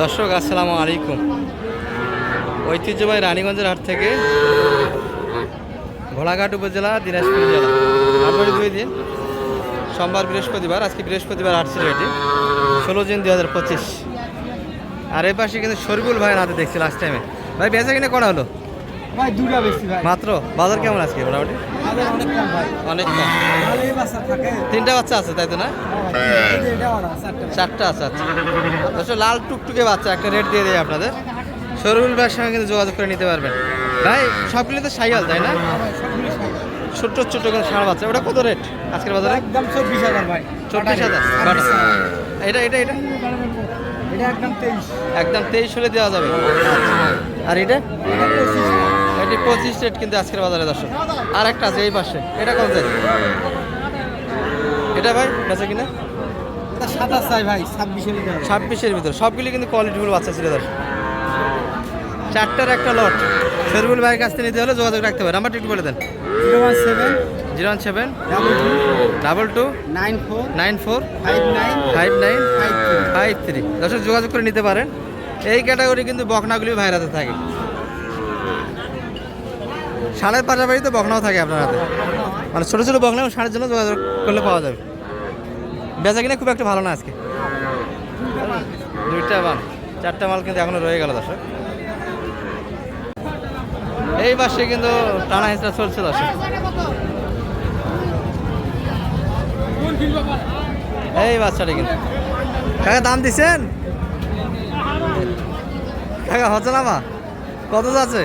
দর্শক আসসালামু আলাইকুম। ঐতিহ্যবাহী রানীগঞ্জের হাট থেকে ঘোড়াঘাট উপজেলা দিনাজপুর জেলা দুই দিন সোমবার বৃহস্পতিবার আজকে বৃহস্পতিবার হাট ছিল এটি ষোলো জুন দুই হাজার পঁচিশ। আর এই পাশে কিন্তু শরীফুল ভাইয়ের হাতে দেখছি লাস্ট টাইমে ভাই বেচা কিনে করা হলো? ভাই দুটা বেশি ভাই। মাত্র? বাজার কেমন আজকে মোটামুটি? অনেক কম তিনটা বাচ্চা আছে তাই তো না? চারটা আছে আচ্ছা। লাল টুকটুকে বাচ্চা একটা রেট দিয়ে দেয় আপনাদের। শরীফুল ভাইয়ের সঙ্গে কিন্তু যোগাযোগ করে নিতে পারবেন। ভাই সবগুলো তো সাইয়াল তাই না? সব। ছোট্ট ছোট্ট করে ষাঁড় বাচ্চা। ওটা কত রেট আজকের বাজারে? একদম চব্বিশ হাজার ভাই। চব্বিশ হাজার। এটা এটা এটা? এটা একদম তেইশ। একদম তেইশ হলে দেওয়া যাবে। আর এটা? এটা পঁচিশ রেট কিন্তু আজকের বাজারে দর্শক। আর একটা আছে এই পাশে। এটা কত যায় এটা ভাই বেচা কিনা? সাতাশ চাই ভাই ছাব্বিশের ভিতরে। ছাব্বিশের ভিতর। সবগুলি কিন্তু কোয়ালিটিফুল বাচ্চা ছিল দর্শক। চারটার একটা লট শরীফুল ভাইয়ের কাছ থেকে নিতে হলে যোগাযোগ রাখতে হবে। নাম্বারটা একটু বলে দেন। Zero one seven zero one seven double two double two nine four nine four five nine five nine five three দর্শক যোগাযোগ করে নিতে পারেন। এই ক্যাটাগরি কিন্তু বকনাগুলি ভাইয়ের হাতে থাকে। ষাঁড়ের পাশাপাশি তো বকনাও থাকে আপনার হাতে। মানে ছোটো ছোটো বকনা এবং ষাঁড়ের জন্য যোগাযোগ করলে পাওয়া যাবে। বেচা কিনা খুব একটা ভালো না আজকে। দুইটা মাল, চারটা মাল কিন্তু এখনও রয়ে গেল দর্শক। এই পাশে কিন্তু টানা হিসেবে চলছে দর্শক। এই বাচ্চাটা কিন্তু। কাকা, দাম দিছেন কাকা, হচ্ছে না মা? কত যাচ্ছে?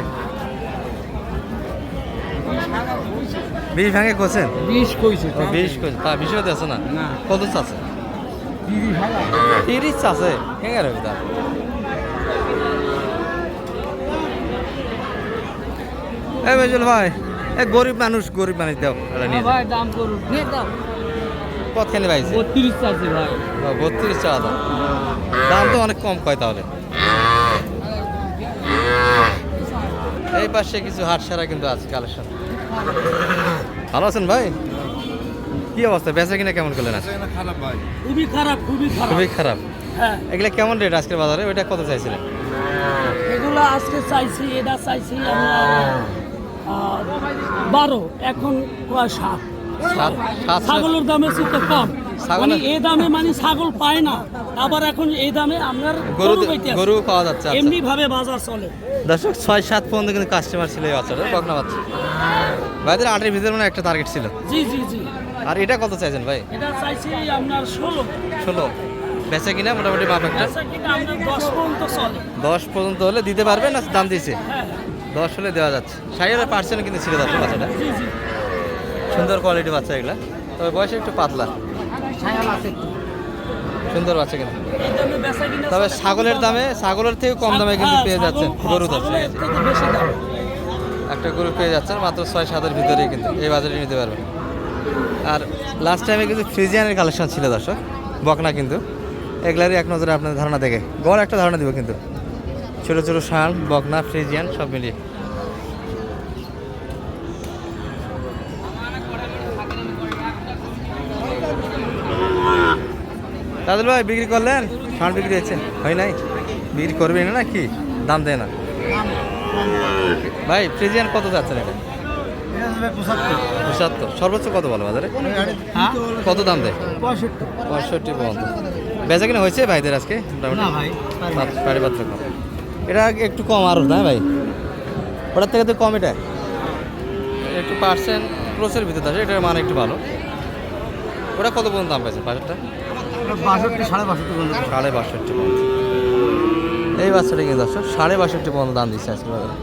বিশ ভাঙে কোছেন বিশ কইছে ও বিশ কোচ তা বিশ হতে আছে না। কত চাচ্ছে? তিরিশ হাজার। তিরিশ চাচ্ছে? কেঙ্গা রবি তা এই মেজুল ভাই এ গরিব মানুষ গরিব মানুষ দাও যাও। ভাই দাম করুন। নিয়ে দাও কতখানি পাইছে? বত্রিশ চাচ্ছি ভাই। বত্রিশ চা দাম দাম তো অনেক কম কয় তাহলে? এই পাশে কিছু হাট সারা কিন্তু আছে কালেকশন। ভালো আছেন ভাই? কি অবস্থা? বেচা কিনা কেমন করলেন খারাপ ভাই। খুবই খারাপ খুবই খারাপ। খুবই খারাপ। হ্যাঁ। এগুলা কেমন রেট আজকের বাজারে? ওইটা কত চাইছিলেন? এগুলো আজকে চাইছি এটা চাইছি আমরা বারো এখন সাত। ছাগলের দাম তো কম। মানে এই দামে মানে ছাগল পায় না। আবার এখন এই দামে আপনার গরু গরু পাওয়া যাচ্ছে আচ্ছা। এমনি ভাবে বাজার চলে। দর্শক ছয় সাত পর্যন্ত কিন্তু কাস্টমার ছিল এই বাচ্চাটা বকনা বাচ্চা। ভাইদের আটের ভিতরে মানে একটা টার্গেট ছিল। জি জি জি। আর এটা কত চাইছেন ভাই? এটা চাইছি আপনার ষোলো। ষোলো। বেচা কিনা মোটামুটি মাপ একটা? দশ পর্যন্ত হলে দিতে পারবেন না দাম দিয়েছে? হ্যাঁ দশ হলে দেওয়া যাচ্ছে। ষাট হাজার পার্সেন্ট কিন্তু ছিল দশ বাচ্চাটা। সুন্দর কোয়ালিটি বাচ্চা এগুলা। তবে বয়স একটু পাতলা। সুন্দর বাচ্চা কিন্তু। তবে ছাগলের দামে ছাগলের থেকে কম দামে কিন্তু হ্যাঁ, পেয়ে যাচ্ছেন গরু একটা গরু পেয়ে যাচ্ছেন মাত্র ছয় সাতের ভিতরেই কিন্তু। এই বাজারে নিতে পারবেন। আর লাস্ট টাইমে কিন্তু ফ্রিজিয়ানের কালেকশন ছিল দর্শক। বকনা কিন্তু। এগুলারই এক নজরে আপনার ধারণা দেখে। গড় একটা ধারণা দিব কিন্তু। ছোটো ছোটো শাল বকনা ফ্রিজিয়ান সব মিলিয়ে। দাদুল ভাই বিক্রি করলেন? ষাঁড় বিক্রি হয়েছে। হয় নাই? বিক্রি করবেন না কি দাম দেয় না। ভাই ফ্রিজিয়ান কত যাচ্ছেন এটা পঁচাত্তর। সর্বোচ্চ কত বলো বাজারে? হ্যাঁ? কত দাম দেয়? পঁয়ষট্টি। পঁয়ষট্টি পর্যন্ত। বেচা কিনা হয়েছে ভাইদের আজকে? না পাত্র কম। এটা একটু কম আরও না ভাই? ওটার থেকে তো কম এটা। একটু পার্সেন্ট ক্লোসের ভিতরে আছে এটার মান একটু ভালো। ওটা কত পর্যন্ত দাম পাইছে পাঁচটা বাষট্টি সাড়ে বাষট্টি পর্যন্ত। সাড়ে বাষট্টি পর্যন্ত। এই বাচ্চাটা কিন্তু দর্শক সাড়ে বাষট্টি পর্যন্ত দাম দিচ্ছে আজকে বাজারে।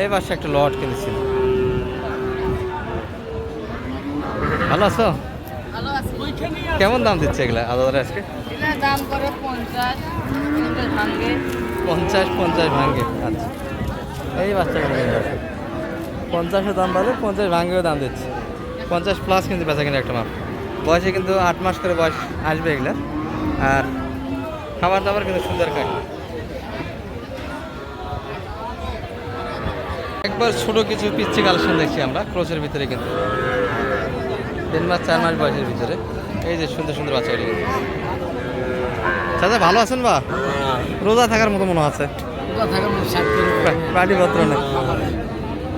এই বাচ্চা একটা লট কিনেছিল। ভালো আছো? কেমন দাম দিচ্ছে এগুলা আলাদা আজকে? দাম করে পঞ্চাশ পঞ্চাশ ভাঙ্গে পঞ্চাশ পঞ্চাশ ভাঙ্গে আচ্ছা। এই বাচ্চাগুলো কিন্তু পঞ্চাশের দাম বাড়ে পঞ্চাশ ভাঙ্গেও দাম দিচ্ছে। পঞ্চাশ প্লাস কিন্তু বেচা কিনা একটা মাপ বয়সে কিন্তু আট মাস করে বয়স আসবে এগুলো। আর খাবার দাবার কিন্তু সুন্দর খায়। একবার ছোট কিছু পিচ্ছি কালেকশন দেখছি আমরা ক্রোচের ভিতরে কিন্তু। তিন মাস চার মাস বয়সের ভিতরে। এই যে সুন্দর সুন্দর বাচ্চাগুলি। কিন্তু চাচা ভালো আছেন বা? রোজা থাকার মতো মনে আছে পাটিপত্র নেই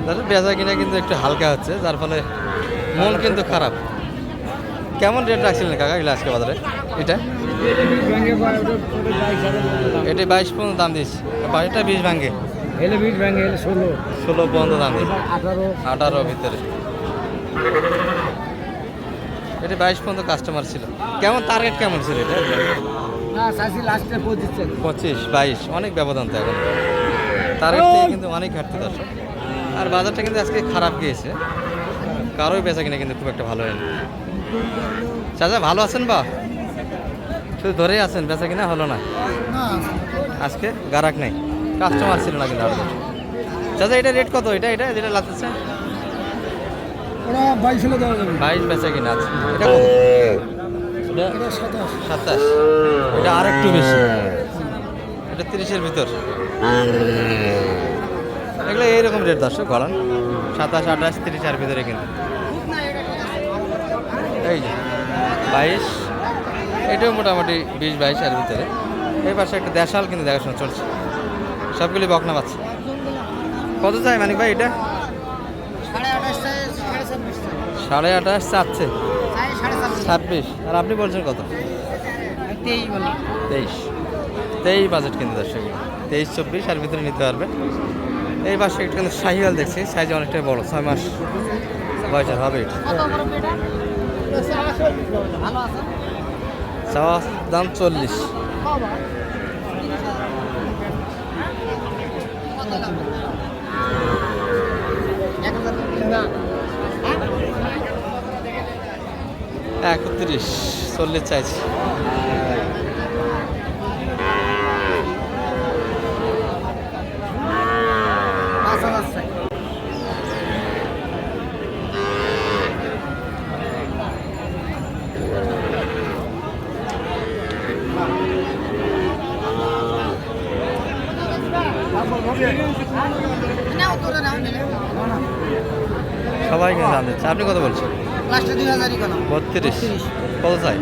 তাহলে বেচা কিনা কিন্তু একটু হালকা হচ্ছে যার ফলে মন কিন্তু খারাপ। কেমন রেট রাখছিলেন কাকা এগুলো আজকে বাজারে? এটা? এটা বাইশ পর্যন্ত দাম দিস এটা বিশ ভাঙ্গে এলে বিট ব্যাঙ্গে এলে ষোলো। ষোলো পর্যন্ত দাম দিস আঠারো। আঠারো ভিতরে। এটা বাইশ পর্যন্ত কাস্টমার ছিল। কেমন টার্গেট কেমন ছিল এটা? পঁচিশ পঁচিশ বাইশ অনেক ব্যবধান তো এখন। টার্গেট থেকে কিন্তু অনেক ঘাটতি দর্শক। আর বাজারটা কিন্তু আজকে খারাপ গিয়েছে। কারোই বেচা কিনা কিন্তু খুব একটা ভালো হয়নি। চাচা ভালো আছেন বা? শুধু ধরেই আছেন বেচা কিনা হলো না? আজকে গারাক নেই। কাস্টমার ছিল না কিন্তু আপনার চাচা এটা রেট কত? এটা এটা যেটা লাগতেছে? বাইশ বেচা কিনা আছে। এটা এটা সাতাশ। এটা আর একটু বেশি। এটা তিরিশের ভিতর। এগুলো এইরকম রেট দর্শক গলান সাতাশ আঠাশ তিরিশ আর ভিতরে কিন্তু এই যে, বাইশ। এটাও মোটামুটি বিশ, বাইশ আর ভিতরে। এই পাশে একটা দেশাল কিন্তু দেখাশোনা চলছে। সবগুলি বকনা পাচ্ছে কত চাই মানিক ভাই এটা? সাড়ে আঠাশ চাচ্ছে। ছাব্বিশ। আর আপনি বলছেন কত? তেইশ। তেইশ বাজেট কিন্তু দর্শক। তেইশ, চব্বিশ আর ভিতরে নিতে পারবে। এই পাশে একটু কিন্তু শাহিওয়াল দেখছি। সাইজ অনেকটাই বড়, ছয় মাস বয়সের হবে এটা। চাওয়া দাম চল্লিশ একত্রিশ চল্লিশ চাইছি সবাই কিন্তু দাম দিচ্ছে আপনি কত বলছেন? বত্রিশ। কত চাই?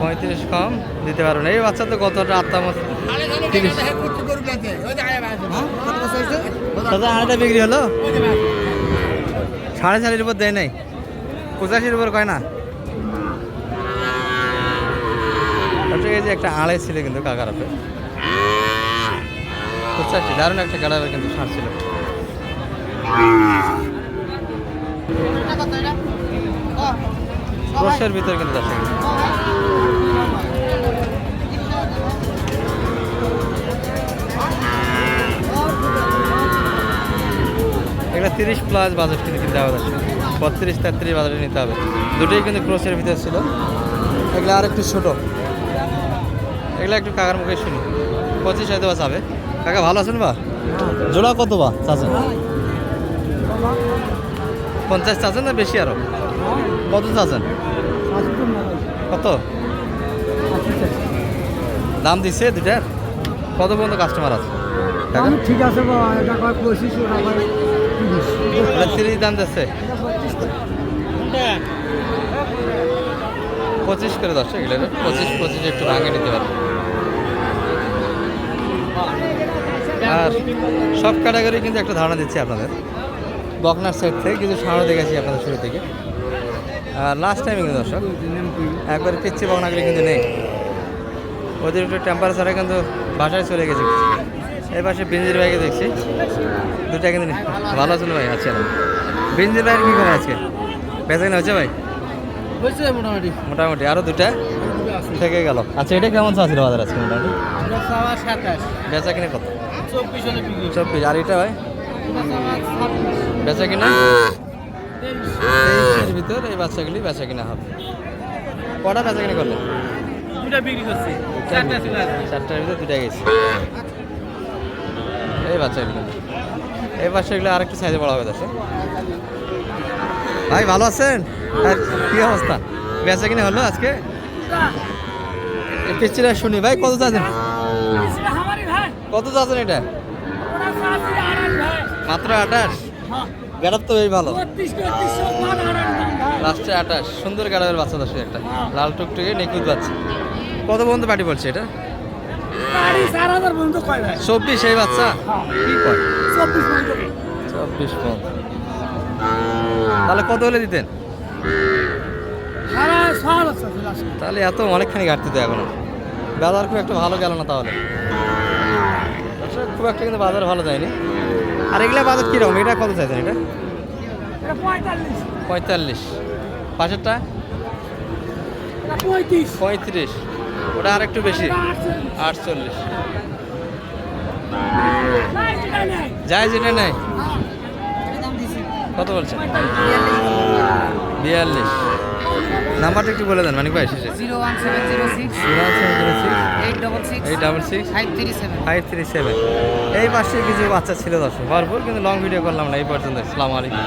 পঁয়ত্রিশ কম দিতে পারবেন এই বাচ্চা তো কতটা আত্মা দাদা আড়াইটা বিক্রি হলো? সাড়ে চারির উপর দেয় নাই। পঁচাশির উপর কয় না? এই যে একটা আড়াই ছিল কিন্তু কাকার আপে পঁচাশি দারুণ একটা গাড়াবে কিন্তু ষাট ছিল ক্রোশের ভিতরে কিন্তু দশ এটা তিরিশ প্লাস বাজেট কিন্তু কিনতে হবে বত্রিশ, তেত্রিশ বাজারে নিতে হবে। দুটোই কিন্তু ক্রোশের ভিতরে ছিল। এগুলো আর একটু ছোটো। এগুলো একটু কাকার মুখে শুনি। পঁচিশ হয়তো যাবে। কাকা ভালো আছেন বা? জোড়া কত বা চাচ্ছেন পঞ্চাশ চাচ্ছেন না বেশি আরও? কত চাচ্ছেন কত? দাম দিচ্ছে দুটার কত পর্যন্ত কাস্টমার আছে? ঠিক আছে তিরিশ। দাম দিচ্ছে পঁচিশ করে দশ এগুলো পঁচিশ পঁচিশ একটু ভাঙে নিতে পারবে। আর সব ক্যাটাগরি কিন্তু একটা ধারণা দিচ্ছি আপনাদের। বকনার সাইড থেকে কিছু সামনে দেখেছি আপনাদের শুরু থেকে। আর লাস্ট টাইমে কিন্তু দর্শক একবারে পিচ্ছি বকনাগুলি কিন্তু নেই। ওদের একটু টেম্পারেচারে কিন্তু বাসায় চলে গেছে। এই পাশে বিঞ্জির ভাইকে দেখছি। দুটা কিন্তু। ভালো আছেন ভাই? আচ্ছা। বিঞ্জির ভাইয়ের কী করে আজকে? বেচা কিনা হচ্ছে ভাই মোটামুটি। মোটামুটি। আরও দুটা? থেকে গেল। আচ্ছা এটা কেমন চাচ্ছিল বাজার আজকে মোটামুটি? বেচা কিনে কত? চব্বিশ আর এটা ভাই? বেচা কিনা? তেইশের ভিতর এই বাচ্চাগুলি বেচা কিনা হবে। কটা বেচা কিনা করলেন? দুটা বিক্রি করছি। চারটার ভিতরে দুটা গেছে। এই বাচ্চাগুলো। এই বাচ্চাগুলো আর একটু সাইজে বড় হবে দর্শক ভাই ভালো আছেন? আর কি অবস্থা? বেচা কিনে হলো আজকে? পেচিরা শুনি। ভাই কত চাচ্ছেন? কত চাচ্ছেন এটা? মাত্র আঠাশ? গাড়ার তো বেশ ভালো। লাস্টে আঠাশ। সুন্দর গাড়াবের বাচ্চা দশে একটা। লাল টুকটুকে নিখুঁত বাচ্চা। কত পর্যন্ত পার্টি পড়ছে এটা? চব্বিশ এই বাচ্চা? চব্বিশ পর্যন্ত। তাহলে কত হলে দিতেন? তাহলে এত অনেকখানি ঘাটতি তো এখনও। বাজার খুব একটা ভালো গেল না তাহলে। খুব একটা কিন্তু বাজার ভালো যায়নি। আর এগুলা বাজার কীরকম? এটা কত চাইছেন এটা? এটা পঁয়তাল্লিশ। পাশেরটা? পঁয়ত্রিশ। ওটা আর একটু বেশি। আটচল্লিশ। যায় যেটা নেই কত বলছেন? বিয়াল্লিশ। নাম্বারটা একটু বলে দেন মানিক ভাই শেষে। Zero one seven zero six eight double six. Eight double six five three seven. Five three seven. এই পাশে কিছু বাচ্চা ছিল দর্শক ভরপুর কিন্তু লং ভিডিও করলাম না এই পর্যন্ত। আসসালামু আলাইকুম।